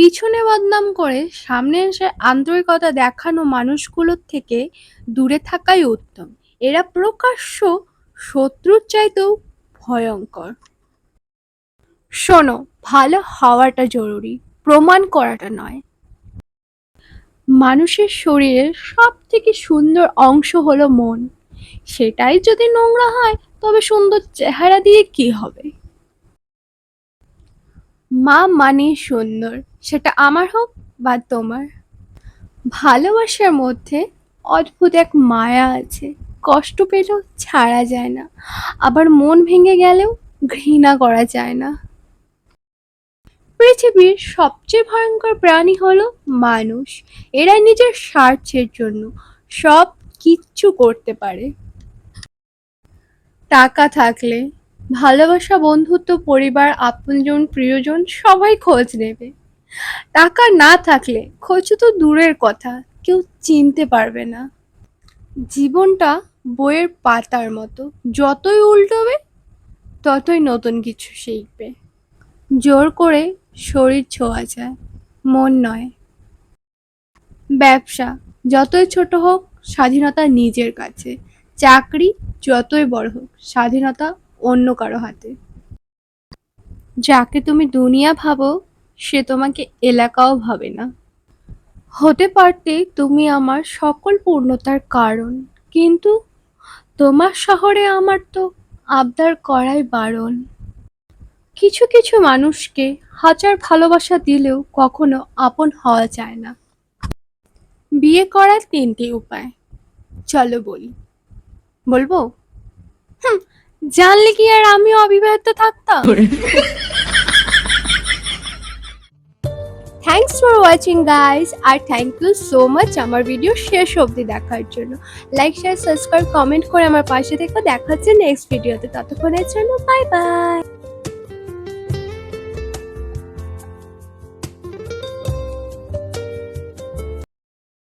পিছনে বদনাম করে সামনে এসে আন্তরিকতা দেখানো মানুষগুলোর থেকে দূরে থাকাই উত্তম। এরা প্রকাশ্য শত্রুর চাইতেও ভয়ঙ্কর। শোনো, ভালো হওয়াটা জরুরি, প্রমাণ করাটা নয়। মানুষের শরীরের সব থেকে সুন্দর অংশ হলো মন। সেটাই যদি নোংরা হয়, তবে সুন্দর চেহারা দিয়ে কি হবে? মা মানে সুন্দর সেটা আমার হোক বা তোমার। ভালোবাসার মধ্যে অদ্ভুত এক মায়া আছে। কষ্ট পেলেও ছাড়া যায় না। আবার মন ভেঙে গেলেও ঘৃণা করা যায় না। পৃথিবীর সবচেয়ে ভয়ঙ্কর প্রাণী হলো মানুষ। এরা নিজের স্বার্থের জন্য সব কিচ্ছু করতে পারে। টাকা থাকলে ভালোবাসা, বন্ধুত্ব, পরিবার, আপনজন, প্রিয়জন সবাই খোঁজ নেবে। টাকা না থাকলে খোঁজ তো দূরের কথা, কেউ চিনতে পারবে না। জীবনটা বইয়ের পাতার মতো, যতই উল্টোবে, ততই নতুন কিছু শিখবে। জোর করে শরীর ছোঁয়া যায়, মন নয়। ব্যবসা যতই ছোট হোক, স্বাধীনতা নিজের কাছে। চাকরি যতই বড় হোক, স্বাধীনতা অন্য কারও হাতে। যাকে তুমি দুনিয়া ভাবো সে তোমাকে এলাকাও ভাবে না। হতে পারতে তুমি আমার সকল পূর্ণতার কারণ, কিন্তু তোমার শহরে আমার তো আবদার করাই বারণ। কিছু কিছু মানুষকে হাজার ভালোবাসা দিলেও কখনো আপন হওয়া যায় না। বিয়ে করার তিনটি উপায়। চলো বলি। বলব? জানলে কি আর আমিও অবিবাহিত থাকতাম? থ্যাংকস ফর ওয়াচিং গাইস আর থ্যাংক ইউ সো মাচ আমার ভিডিও শেষ অবধি দেখার জন্য। লাইক শেয়ার সাবস্ক্রাইব কমেন্ট করে আমার পাশে থেকে দেখা হচ্ছে নেক্সট ভিডিওতে ততক্ষণের জন্য বাই বাই